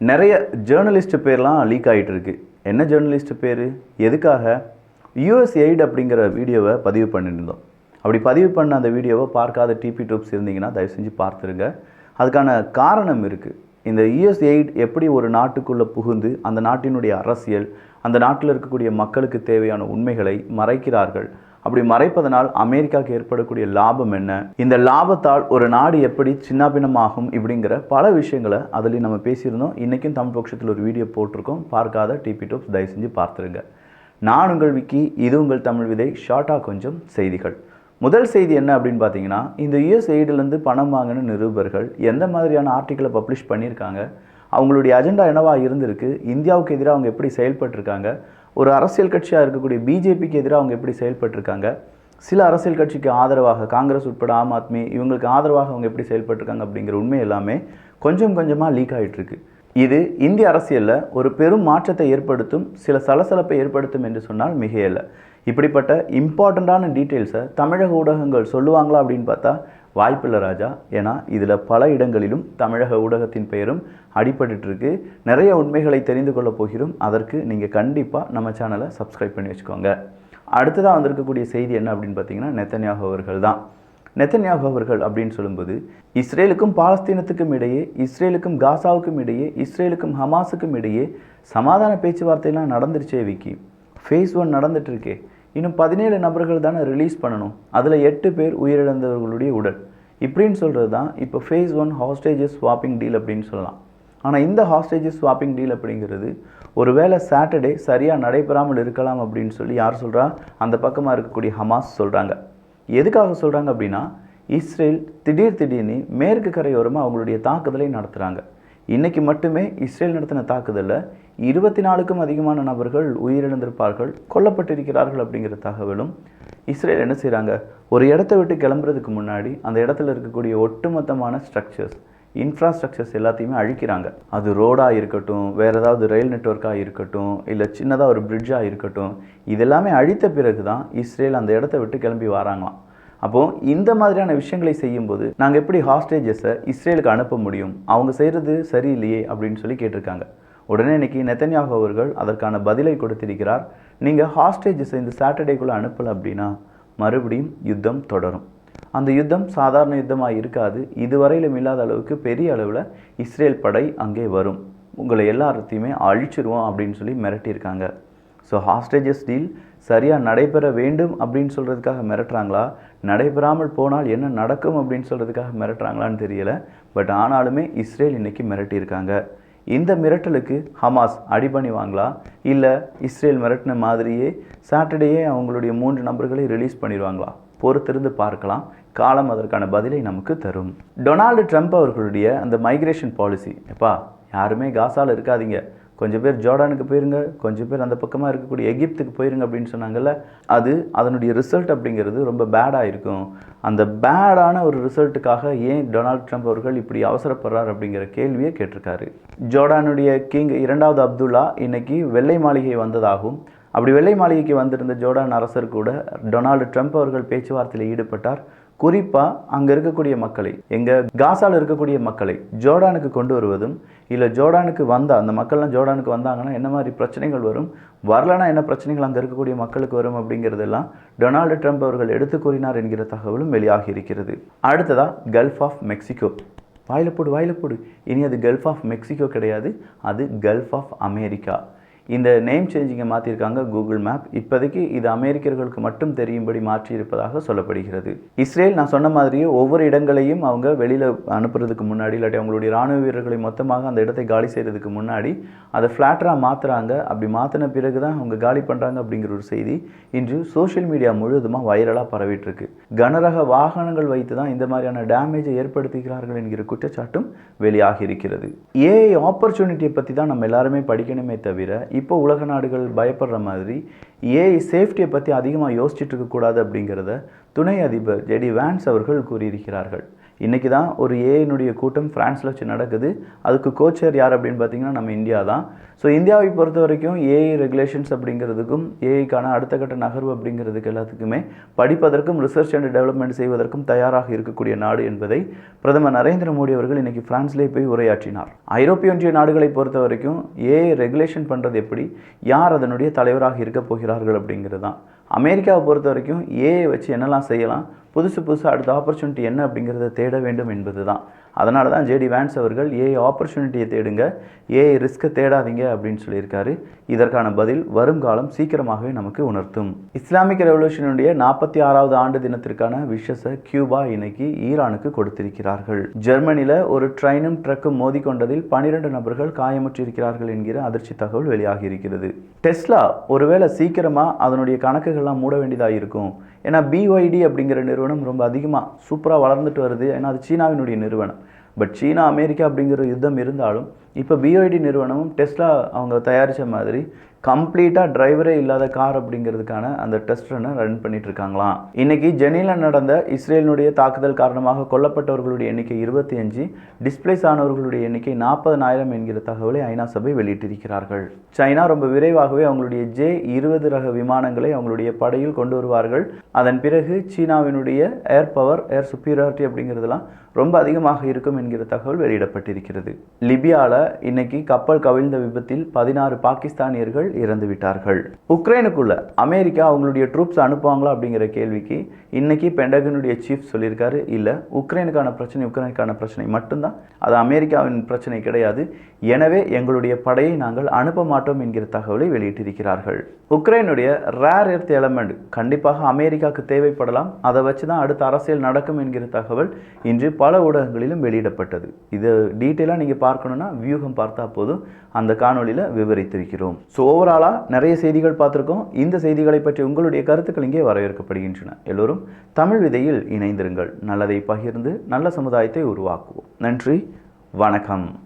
நிறைய ஜேர்னலிஸ்ட் பேர்லாம் லீக் ஆகிட்டு இருக்கு என்ன ஜேர்னலிஸ்ட் பேர்? எதுக்காக? யூஎஸ் எய்ட் அப்படிங்கிற வீடியோவை பதிவு பண்ணியிருந்தோம். அப்படி பதிவு பண்ண அந்த வீடியோவை பார்க்காத டிபி ட்ரூப்ஸ் இருந்தீங்கன்னா தயவு செஞ்சு பார்த்துருங்க. அதுக்கான காரணம் இருக்குது இந்த யூஎஸ் எய்ட் எப்படி ஒரு நாட்டுக்குள்ளே புகுந்து அந்த நாட்டினுடைய அரசியல் அந்த நாட்டில் இருக்கக்கூடிய மக்களுக்கு தேவையான உண்மைகளை மறைக்கிறார்கள். அப்படி மறைப்பதனால் அமெரிக்காவுக்கு ஏற்படக்கூடிய லாபம் என்ன? இந்த லாபத்தால் ஒரு நாடு எப்படி சின்னாபின்னமாகும் இப்படிங்கிற பல விஷயங்களை அதுலேயும் நம்ம பேசியிருந்தோம். இன்றைக்கும் தமிழ் பட்சத்தில் ஒரு வீடியோ போட்டிருக்கோம். பார்க்காத டிபி டோப்ஸ் தயவு செஞ்சு பார்த்துருங்க. நான் உங்கள் விக்கி இது உங்கள் தமிழ் விதை ஷார்ட்டாக கொஞ்சம் செய்திகள். முதல் செய்தி என்ன அப்படின்னு பார்த்தீங்கன்னா இந்த யுஎஸ் எய்டிலேருந்து பணம் வாங்கின நிருபர்கள் எந்த மாதிரியான ஆர்டிக்கலை பப்ளிஷ் பண்ணியிருக்காங்க? அவங்களுடைய அஜெண்டா என்னவா இருந்திருக்கு? இந்தியாவுக்கு எதிராக அவங்க எப்படி செயல்பட்டிருக்காங்க? ஒரு அரசியல் கட்சியாக இருக்கக்கூடிய பிஜேபிக்கு எதிராக அவங்க எப்படி செயல்பட்டிருக்காங்க? சில அரசியல் கட்சிக்கு ஆதரவாக காங்கிரஸ் உட்பட ஆம் ஆத்மி இவங்களுக்கு ஆதரவாக அவங்க எப்படி செயல்பட்டிருக்காங்க அப்படிங்கிற உண்மை எல்லாமே கொஞ்சம் கொஞ்சமாக லீக் ஆகிட்டுருக்கு இது இந்திய அரசியலில் ஒரு பெரும் மாற்றத்தை ஏற்படுத்தும் சில சலசலப்பை ஏற்படுத்தும் என்று சொன்னால் மிகையல்ல. இப்படிப்பட்ட இம்பார்ட்டண்ட்டான டீட்டெயில்ஸை தமிழக ஊடகங்கள் சொல்லுவாங்களா அப்படின்னு பார்த்தா வாய்ப்பில்லை ராஜா. ஏன்னா இதில் பல இடங்களிலும் தமிழக ஊடகத்தின் பெயரும் அடிபட்டுருக்கு நிறைய உண்மைகளை தெரிந்து கொள்ளப் போகிறோம். அதற்கு நீங்கள் கண்டிப்பாக நம்ம சேனலை சப்ஸ்கிரைப் பண்ணி வச்சுக்கோங்க. அடுத்ததாக வந்திருக்கக்கூடிய செய்தி என்ன அப்படின்னு பார்த்தீங்கன்னா நெத்தன்யாகு அவர்கள் தான். நெத்தன்யாகு அவர்கள் அப்படின்னு சொல்லும்போது இஸ்ரேலுக்கும் பாலஸ்தீனத்துக்கும் இடையே இஸ்ரேலுக்கும் காசாவுக்கும் இடையே இஸ்ரேலுக்கும் ஹமாஸுக்கும் இடையே சமாதான பேச்சுவார்த்தைலாம் நடந்துருச்சே விக்கி. ஃபேஸ் ஒன் நடந்துட்டுருக்கே. இன்னும் பதினேழு நபர்கள் தானே ரிலீஸ் பண்ணணும். அதில் எட்டு பேர் உயிரிழந்தவர்களுடைய உடல். இப்படின்னு சொல்கிறது தான் இப்போ phase one hostages swapping deal அப்படின்னு சொல்லலாம். ஆனால் இந்த ஹாஸ்டேஜஸ் ஸ்வாப்பிங் டீல் அப்படிங்கிறது ஒருவேளை சாட்டர்டே சரியாக நடைபெறாமல் இருக்கலாம் அப்படின்னு சொல்லி யார் சொல்கிறா அந்த பக்கமாக இருக்கக்கூடிய ஹமாஸ் சொல்கிறாங்க எதுக்காக சொல்கிறாங்க அப்படின்னா இஸ்ரேல் திடீர் திடீர்னு மேற்கு கரையோரமாக அவங்களுடைய தாக்குதலை நடத்துகிறாங்க இன்றைக்கி மட்டுமே இஸ்ரேல் நடத்தின தாக்குதலில் இருபத்தி நாலுக்கும் அதிகமான நபர்கள் உயிரிழந்திருப்பார்கள் கொல்லப்பட்டிருக்கிறார்கள் அப்படிங்கிற தகவலும் இஸ்ரேல் என்ன செய்கிறாங்க ஒரு இடத்த விட்டு கிளம்புறதுக்கு முன்னாடி அந்த இடத்துல இருக்கக்கூடிய ஒட்டுமொத்தமான ஸ்ட்ரக்சர்ஸ் இன்ஃப்ராஸ்ட்ரக்சர்ஸ் எல்லாத்தையுமே அழிக்கிறாங்க. அது ரோடாக இருக்கட்டும் வேறு ஏதாவது ரயில் நெட்ஒர்க்காக இருக்கட்டும் இல்லை சின்னதாக ஒரு பிரிட்ஜாக இருக்கட்டும் இதெல்லாமே அழித்த பிறகு தான் இஸ்ரேல் அந்த இடத்த விட்டு கிளம்பி வராங்களாம். அப்போது இந்த மாதிரியான விஷயங்களை செய்யும்போது நாங்கள் எப்படி ஹாஸ்டேஜஸை இஸ்ரேலுக்கு அனுப்ப முடியும்? அவங்க செய்கிறது சரியில்லையே அப்படின்னு சொல்லி கேட்டிருக்காங்க. உடனே இன்னைக்கு நெத்தன்யாக அவர்கள் அதற்கான பதிலை கொடுத்திருக்கிறார். நீங்கள் ஹாஸ்டேஜஸை இந்த சாட்டர்டேக்குள்ளே அனுப்பலை அப்படின்னா மறுபடியும் யுத்தம் தொடரும். அந்த யுத்தம் சாதாரண யுத்தமாக இருக்காது. இதுவரையிலும் இல்லாத அளவுக்கு பெரிய அளவில் இஸ்ரேல் படை அங்கே வரும். உங்களை எல்லாத்தையுமே அழிச்சிருவோம் அப்படின்னு சொல்லி மிரட்டியிருக்காங்க. ஸோ ஹாஸ்டேஜஸ் டீல் சரியாக நடைபெற வேண்டும் அப்படின்னு சொல்கிறதுக்காக மிரட்டுறாங்களா? நடைபெறாமல் போனால் என்ன நடக்கும் அப்படின்னு சொல்கிறதுக்காக மிரட்டுறாங்களான்னு தெரியல. பட் ஆனாலுமே இஸ்ரேல் இன்றைக்கி மிரட்டியிருக்காங்க. இந்த மிரட்டலுக்கு ஹமாஸ் அடிபணிவாங்களா இல்லை இஸ்ரேல் மிரட்டின மாதிரியே சாட்டர்டேயே அவங்களுடைய மூன்று நபர்களை ரிலீஸ் பண்ணிடுவாங்களா? பொறுத்திருந்து பார்க்கலாம். காலம் அதற்கான பதிலை நமக்கு தரும். டொனால்டு ட்ரம்ப் அவர்களுடைய அந்த மைக்ரேஷன் பாலிசி எப்பா யாருமே காசால இருக்காதீங்க. கொஞ்சம் பேர் ஜோர்டானுக்கு போயிருங்க கொஞ்சம் பேர் அந்த பக்கமாக இருக்கக்கூடிய எகிப்துக்கு போயிருங்க அப்படின்னு சொன்னாங்கல்ல அது அதனுடைய ரிசல்ட் அப்படிங்கிறது ரொம்ப பேடாக இருக்கும். அந்த பேடான ஒரு ரிசல்ட்டுக்காக ஏன் டொனால்ட் ட்ரம்ப் அவர்கள் இப்படி அவசரப்படுறார் அப்படிங்கிற கேள்வியை கேட்டிருக்காரு. ஜோர்டானுடைய கிங் இரண்டாவது அப்துல்லா இன்னைக்கு வெள்ளை மாளிகை வந்ததாகவும் அப்படி வெள்ளை மாளிகைக்கு வந்திருந்த ஜோர்டான் அரசர் கூட டொனால்டு ட்ரம்ப் அவர்கள் பேச்சுவார்த்தையில் ஈடுபட்டார். குறிப்பாக அங்கே இருக்கக்கூடிய மக்களை எங்கள் காசாவில் இருக்கக்கூடிய மக்களை ஜோர்டானுக்கு கொண்டு வருவதும் இல்லை ஜோர்டானுக்கு வந்தால் அந்த மக்கள்லாம் ஜோர்டானுக்கு வந்தாங்கன்னா என்ன மாதிரி பிரச்சனைகள் வரும் வரலனா என்ன பிரச்சனைகள் அங்கே இருக்கக்கூடிய மக்களுக்கு வரும் அப்படிங்கிறதெல்லாம் டொனால்டு ட்ரம்ப் அவர்கள் எடுத்து கூறினார் என்கிற தகவலும் வெளியாகி இருக்கிறது. அடுத்ததாக கல்ஃப் ஆஃப் மெக்சிகோ வாயில போடு வாயில போடு. இனி அது கல்ஃப் ஆஃப் மெக்சிகோ கிடையாது அது கல்ஃப் ஆஃப் அமெரிக்கா இந்த நேம் சேஞ்சிங்கை மாற்றியிருக்காங்க கூகுள் மேப் இப்போதைக்கு இது அமெரிக்கர்களுக்கு மட்டும் தெரியும்படி மாற்றி இருப்பதாக சொல்லப்படுகிறது. இஸ்ரேல் நான் சொன்ன மாதிரியே ஒவ்வொரு இடங்களையும் அவங்க வெளியில் அனுப்புறதுக்கு முன்னாடி இல்லாட்டி அவங்களுடைய ராணுவ வீரர்களை மொத்தமாக அந்த இடத்தை காலி செய்கிறதுக்கு முன்னாடி அதை ஃப்ளாட்டராக மாற்றுறாங்க அப்படி மாற்றின பிறகு தான் அவங்க காலி பண்ணுறாங்க அப்படிங்கிற ஒரு செய்தி இன்று சோஷியல் மீடியா முழுவதுமாக வைரலாக பரவிட்டுருக்கு. கனரக வாகனங்கள் வைத்து தான் இந்த மாதிரியான டேமேஜை ஏற்படுத்துகிறார்கள் என்கிற குற்றச்சாட்டும் வெளியாகி இருக்கிறது ஏஐ ஆப்பர்ச்சுனிட்டியை பற்றி தான் நம்ம எல்லாருமே படிக்கணுமே தவிர இப்போ உலக நாடுகள் பயப்படுற மாதிரி ஏஐ சேஃப்டியை பற்றி அதிகமாக யோசிச்சுட்டு இருக்கக்கூடாது அப்படிங்கிறத துணை அதிபர் ஜெடி வேன்ஸ் அவர்கள் கூறியிருக்கிறார்கள். இன்றைக்கி தான் ஒரு ஏஐனுடைய கூட்டம் ஃப்ரான்ஸில் வச்சு நடக்குது. அதுக்கு கோச்சர் யார் அப்படின்னு பார்த்தீங்கன்னா நம்ம இந்தியா தான். ஸோ இந்தியாவை பொறுத்த வரைக்கும் ஏஐ ரெகுலேஷன்ஸ் அப்படிங்கிறதுக்கும் ஏஐக்கான அடுத்த கட்ட நகர்வு அப்படிங்கிறதுக்கு எல்லாத்துக்குமே படிப்பதற்கும் ரிசர்ச் அண்ட் டெவலப்மெண்ட் செய்வதற்கும் தயாராக இருக்கக்கூடிய நாடு என்பதை பிரதமர் நரேந்திர மோடி அவர்கள் இன்னைக்கு பிரான்ஸ்லேயே போய் உரையாற்றினார். ஐரோப்பிய ஒன்றிய நாடுகளை பொறுத்த வரைக்கும் ஏஐ ரெகுலேஷன் பண்ணுறது எப்படி யார் அதனுடைய தலைவராக இருக்க போகிறார்கள் அப்படிங்கிறது தான். அமெரிக்காவை பொறுத்த வரைக்கும் ஏஐ வச்சு என்னெல்லாம் செய்யலாம் புதுசு புதுசாக அடுத்த ஆப்பர்ச்சுனிட்டி என்ன அப்படிங்கிறத தேட வேண்டும் என்பது தான் அதனால தான் ஜேடி வேன்ஸ் அவர்கள் ஏஐ ஆப்பர்ச்சுனிட்டியை தேடுங்க. ஏஐ ரிஸ்க்கை தேடாதீங்க அப்படின்னு சொல்லியிருக்காரு. இதற்கான பதில் வருங்காலம் சீக்கிரமாகவே நமக்கு உணர்த்தும். இஸ்லாமிக் ரெவல்யூஷனுடைய நாற்பத்தி ஆறாவது ஆண்டு தினத்திற்கான விஷஸை கியூபா இன்னைக்கு ஈரானுக்கு கொடுத்திருக்கிறார்கள். ஜெர்மனியில் ஒரு ட்ரெயினும் ட்ரக்கும் மோதிக்கொண்டதில் பனிரெண்டு நபர்கள் காயமுற்றிருக்கிறார்கள் என்கிற அதிர்ச்சி தகவல் வெளியாகி இருக்கிறது டெஸ்லா ஒருவேளை சீக்கிரமாக அதனுடைய கணக்குகள்லாம் மூட வேண்டியதாக இருக்கும். ஏன்னா பிஒய்டி அப்படிங்கிற நிறுவனம் ரொம்ப அதிகமாக சூப்பராக வளர்ந்துட்டு வருது. ஏன்னா அது சீனாவினுடைய நிறுவனம். பட் சீனா அமெரிக்கா அப்படிங்கிற யுத்தம் இருந்தாலும் இப்போ பிஓடி நிறுவனமும் டெஸ்லா அவங்க தயாரித்த மாதிரி கம்ப்ளீட்டாக டிரைவரே இல்லாத கார் அப்படிங்கிறதுக்கான அந்த டெஸ்ட் ரனை ரன் பண்ணிட்டு இருக்காங்களாம். இன்னைக்கு ஜெனியில் நடந்த இஸ்ரேலினுடைய தாக்குதல் காரணமாக கொல்லப்பட்டவர்களுடைய எண்ணிக்கை இருபத்தி அஞ்சு டிஸ்பிளேஸ் ஆனவர்களுடைய எண்ணிக்கை நாற்பதனாயிரம் என்கிற தகவலை ஐநா சபை வெளியிட்டிருக்கிறார்கள். சைனா ரொம்ப விரைவாகவே அவங்களுடைய ஜே இருபது ரக விமானங்களை அவங்களுடைய படையில் கொண்டு வருவார்கள். அதன் பிறகு சீனாவினுடைய ஏர் பவர் ஏர் சுப்பீரியாரிட்டி அப்படிங்கிறதுலாம் ரொம்ப அதிகமாக இருக்கும் என்கிற தகவல் வெளியிடப்பட்டிருக்கிறது. லிபியாவில் இன்னைக்கு கப்பல் கவிழ்ந்த விபத்தில் பதினாறு பாகிஸ்தானியர்கள் இறந்து விட்டார்கள் உக்ரைனுக்குள்ள அமெரிக்கா அவங்களுடைய ட்ரூப்ஸ் அனுப்புவாங்களா அப்படிங்கிற கேள்விக்கு இன்னைக்கு பெண்டகனுடைய சீஃப் சொல்லியிருக்காரு. இல்லை உக்ரைனுக்கான பிரச்சனை உக்ரைனுக்கான பிரச்சனை மட்டும்தான். அது அமெரிக்காவின் பிரச்சனை கிடையாது. எனவே எங்களுடைய படையை நாங்கள் அனுப்ப மாட்டோம் என்கிற தகவலை வெளியிட்டிருக்கிறார்கள். உக்ரைனுடைய ரேர் எர்த் எலமெண்ட் கண்டிப்பாக அமெரிக்காவுக்கு தேவைப்படலாம். அதை வச்சு தான் அடுத்த அரசியல் நடக்கும் என்கிற தகவல் இன்று பல ஊடகங்களிலும் வெளியிடப்பட்டது. இது டீட்டெயிலாக நீங்கள் பார்க்கணுன்னா வியூகம் பார்த்தா போதும். அந்த காணொலியில் விவரித்திருக்கிறோம். ஸோ ஓவராலாக நிறைய செய்திகள் பார்த்துருக்கோம். இந்த செய்திகளை பற்றி உங்களுடைய கருத்துக்கள் இங்கே வரவேற்கப்படுகின்றன. எல்லோரும் தமிழ் விதையில் இணைந்திருங்கள். நல்லதை பகிர்ந்து நல்ல சமுதாயத்தை உருவாக்குவோம். நன்றி. வணக்கம்.